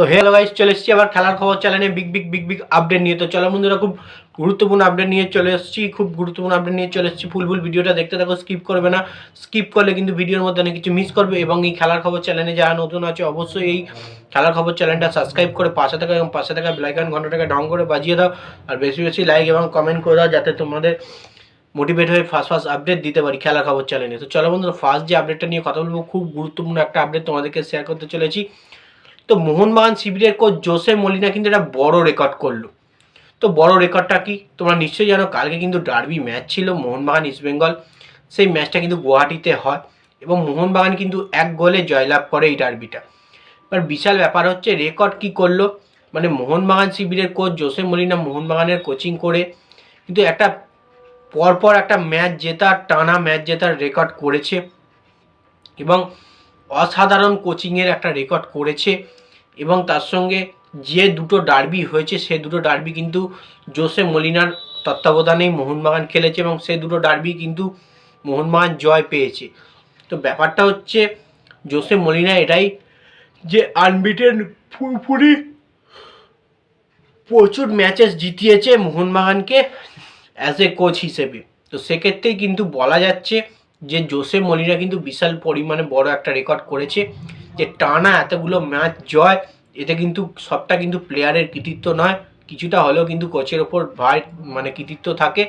তো hello guys চলে এসেছি আবার খেলার খবর চ্যানেলে big big big big update নিয়ে। তো চলো বন্ধুরা, খুব গুরুত্বপূর্ণ আপডেট নিয়ে চলে এসেছি, খুব গুরুত্বপূর্ণ আপডেট নিয়ে চলে এসেছি। ফুল ফুল ভিডিওটা দেখতে থাকো স্কিপ করবে না। স্কিপ করলে কিন্তু ভিডিওর মধ্যে অনেক কিছু মিস করবে এবং এই খেলার খবর চ্যানেলে যারা নতুন আছে, অবশ্যই এই খেলার খবর চ্যানেলটা সাবস্ক্রাইব করে পাশে থাকা এবং পাশে থাকা বেলাইকান ঘন্টাটাকে ডং করে বাজিয়ে দাও। আর বেশি বেশি লাইক এবং কমেন্ট করে দাও, যাতে তোমাদের মোটিভেট হয়ে ফার্স্ট ফার্স্ট আপডেট দিতে পারি খেলার খবর চ্যানেলে তো চলো বন্ধুরা ফার্স্ট যে আপডেটটা নিয়ে কথা বলব, খুব গুরুত্বপূর্ণ একটা আপডেট তোমাদেরকে শেয়ার করতে চলেছি। তো মোহনবাগান শিবিরের কোচ জোসে মলিনা কিন্তু একটা বড় রেকর্ড করল। তো বড় রেকর্ডটা কি? তোমরা নিশ্চয়ই জানো, কালকে কিন্তু ডার্বি ম্যাচ ছিল মোহনবাগান ইস্টবেঙ্গল সেই ম্যাচটা কিন্তু গুয়াহাটিতে হয় এবং মোহনবাগান কিন্তু এক গোলে জয়লাভ করে এই ডার্বিটা। এবার বিশাল ব্যাপার হচ্ছে, রেকর্ড কি করল? মানে মোহনবাগান শিবিরের কোচ জোসে মলিনা মোহনবাগানের কোচিং করে কিন্তু একটা পরপর একটা ম্যাচ জেতার, টানা ম্যাচ জেতার রেকর্ড করেছে। এবং অসাধারণ কোচিংয়ের একটা রেকর্ড করেছে এবং তার সঙ্গে যে দুটো ডার্বি হয়েছে, সে দুটো ডার্বি কিন্তু জোসে মলিনার তত্ত্বাবধানেই মোহনবাগান খেলেছে এবং সে দুটো ডার্বি কিন্তু মোহনবাগান জয় পেয়েছে। তো ব্যাপারটা হচ্ছে, জোসে মলিনা এটাই যে আনবিটেন ফুরফুরি প্রচুর ম্যাচেস জিতিয়েছে মোহনবাগানকে অ্যাজ এ কোচ হিসেবে। তো সেক্ষেত্রেই কিন্তু বলা যাচ্ছে যে জোসে মলিনা কিন্তু বিশাল পরিমাণে বড় একটা রেকর্ড করেছে, যে টানা এতগুলো ম্যাচ জয়, এতে কিন্তু সবটা কিন্তু প্লেয়ারের কৃতিত্ব নয়, কিছুটা হলেও কিন্তু কোচের ওপর ভার মানে কৃতিত্ব থাকে।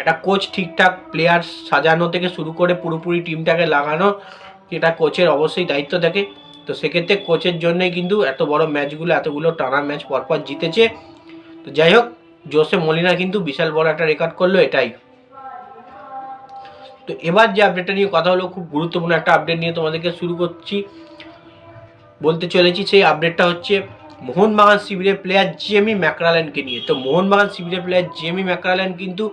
একটা কোচ ঠিকঠাক প্লেয়ার সাজানো থেকে শুরু করে পুরোপুরি টিমটাকে লাগানো এটা কোচের অবশ্যই দায়িত্ব থাকে। তো সেক্ষেত্রে কোচের জন্যই কিন্তু এত বড় ম্যাচগুলো এতগুলো টানা ম্যাচ পরপর জিতেছে। তো যাই হোক জোসে মলিনা কিন্তু বিশাল বড় একটা রেকর্ড করল, এটাই। তো এবার যে আপডেটটা নিয়ে কথা হলো, খুব গুরুত্বপূর্ণ একটা আপডেট নিয়ে তোমাদেরকে শুরু করছি। বলতে চলেছি সেই আপডেটটা হচ্ছে মোহনবাগান শিবিরের প্লেয়ার জেমি ম্যাকরালেনকে নিয়ে। তো মোহনবাগান শিবিরের প্লেয়ার জেমি ম্যাকরালেন কিন্তু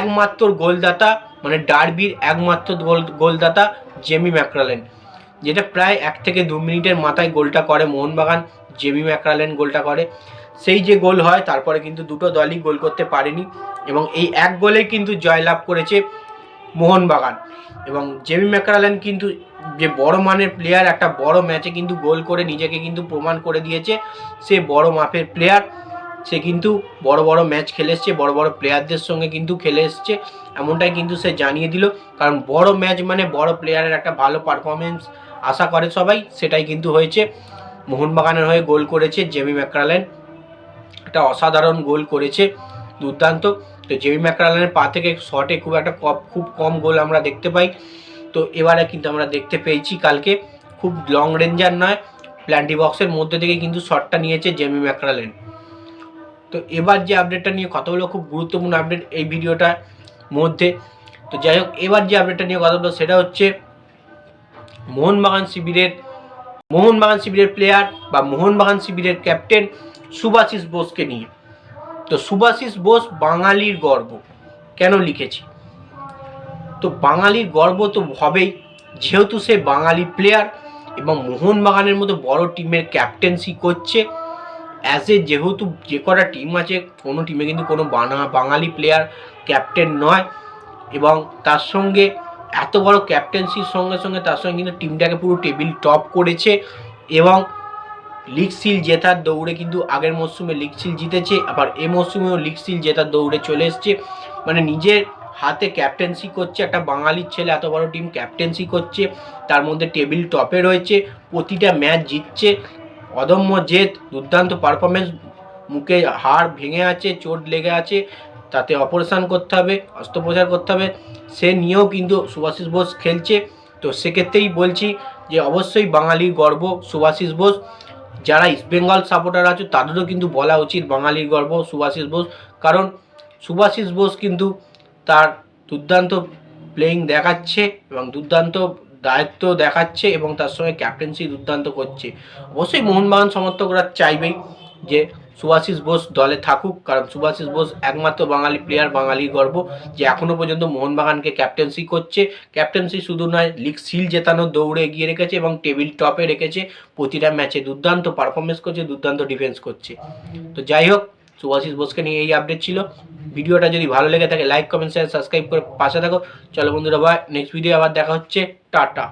একমাত্র গোলদাতা মানে ডার্বির একমাত্র গোল, গোলদাতা জেমি ম্যাকরালেন যেটা প্রায় এক থেকে দু মিনিটের মাথায় গোলটা করে মোহনবাগান জেমি ম্যাকরালেন গোলটা করে। সেই যে গোল হয়, তারপরে কিন্তু দুটো দলই গোল করতে পারেনি। এবং এই এক গোলে কিন্তু জয়লাভ করেছে মোহনবাগান। এবং জেমি ম্যাকরালেন কিন্তু যে বড় মানের প্লেয়ার একটা বড় ম্যাচে কিন্তু গোল করে নিজেকে কিন্তু প্রমাণ করে দিয়েছে। সে বড় মাপের প্লেয়ার সে কিন্তু বড় বড় ম্যাচ খেলে এসছে, বড় বড় প্লেয়ারদের সঙ্গে কিন্তু খেলে এসছে। এমনটাই কিন্তু সে জানিয়ে দিল। কারণ বড় ম্যাচ মানে বড় প্লেয়ারের একটা ভালো পারফরমেন্স আশা করে সবাই, সেটাই কিন্তু হয়েছে। মোহনবাগানের হয়ে গোল করেছে জেমি ম্যাকরালেন একটা অসাধারণ গোল করেছে, দুর্দান্ত। তো জেমি ম্যাকরালেনের পা থেকে শটে খুব একটা কম, খুব কম গোল আমরা দেখতে পাই। তো এবারে কিন্তু আমরা দেখতে পেয়েছি কালকে খুব লং রেঞ্জার নয় প্ল্যান্টি বক্সের মধ্যে থেকে কিন্তু শটটা নিয়েছে জেমি ম্যাকরালেন তো এবার যে আপডেটটা নিয়ে কথা হলো খুব গুরুত্বপূর্ণ আপডেট এই ভিডিওটার মধ্যে। তো যাই হোক, এবার যে আপডেটটা নিয়ে কথা বলব সেটা হচ্ছে মোহনবাগান শিবিরের মোহনবাগান শিবিরের প্লেয়ার বা মোহনবাগান শিবিরের ক্যাপ্টেন সুভাশিস বোসকে নিয়ে। তো সুভাশিস বোস বাঙালির গর্ব। কেন লিখেছি? তো বাঙালির গর্ব তো হবেই, যেহেতু সে বাঙালি প্লেয়ার এবং মোহনবাগানের মতো বড় টিমের ক্যাপ্টেন্সি করছে। অ্যাজ এ যেহেতু যে কটা টিম আছে, কোনো টিমে কিন্তু কোনো বাঙালি প্লেয়ার ক্যাপ্টেন নয়। এবং তার সঙ্গে এত বড় ক্যাপ্টেন্সির সঙ্গে সঙ্গে তার সঙ্গে কিন্তু টিমটাকে পুরো টেবিল টপ করেছে। এবং লিগ সিল জেতার দৌড়ে কিন্তু আগের মরশুমে লিগ সিল জিতেছে, আবার এ মরশুমেও লিগ সিল জেতার দৌড়ে চলে এসছে। মানে নিজের হাতে ক্যাপ্টেন্সি করছে, একটা বাঙালির ছেলে এত বড় টিম ক্যাপ্টেন্সি করছে, তার মধ্যে টেবিল টপে রয়েছে, প্রতিটা ম্যাচ জিতছে। অদম্য জেদ, দুর্দান্ত পারফরমেন্স মুখে হাড় ভেঙে আছে, চোট লেগে আছে, তাতে অপারেশন করতে হবে, অস্ত্রোপচার করতে হবে। সে নিয়েও কিন্তু সুভাষিস বোস খেলছে। তো সেক্ষেত্রেই বলছি যে, অবশ্যই বাঙালির গর্ব সুভাষিস বোস। যারা ইস্টবেঙ্গল সাপোর্টার আছে, তাদেরও কিন্তু বলা উচিত বাঙালির গর্ব সুভাষিস বোস। কারণ সুভাষিস বোস কিন্তু তার দুর্দান্ত প্লেয়িং দেখাচ্ছে এবং দুর্দান্ত দায়িত্ব দেখাচ্ছে এবং তার সঙ্গে ক্যাপ্টেন্সি দুর্দান্ত করছে। অবশ্যই মোহনবাগান সমর্থকরা চাইবেই যে সুভাষিস বোস দলে থাকুক, কারণ সুভাষিস বোস একমাত্র বাঙালি প্লেয়ার বাঙালির গর্ব, যে এখনও পর্যন্ত মোহনবাগানকে ক্যাপ্টেন্সি করছে। ক্যাপ্টেন্সি শুধু নয় লিগ সিল জেতানোর দৌড়ে এগিয়ে রেখেছে এবং টেবিল টপে রেখেছে। প্রতিটা ম্যাচে দুর্দান্ত পারফরমেন্স করছে, দুর্দান্ত ডিফেন্স করছে। তো যাই হোক সুভাষিস বোসকে নিয়ে এই আপডেট ছিল। ভিডিওটা যদি ভালো লেগে থাকে লাইক কমেন্ট শেয়ার সাবস্ক্রাইব করে পাশে থাকো। চলো বন্ধুরা ভাই নেক্সট ভিডিও আবার দেখা হচ্ছে। টাটা।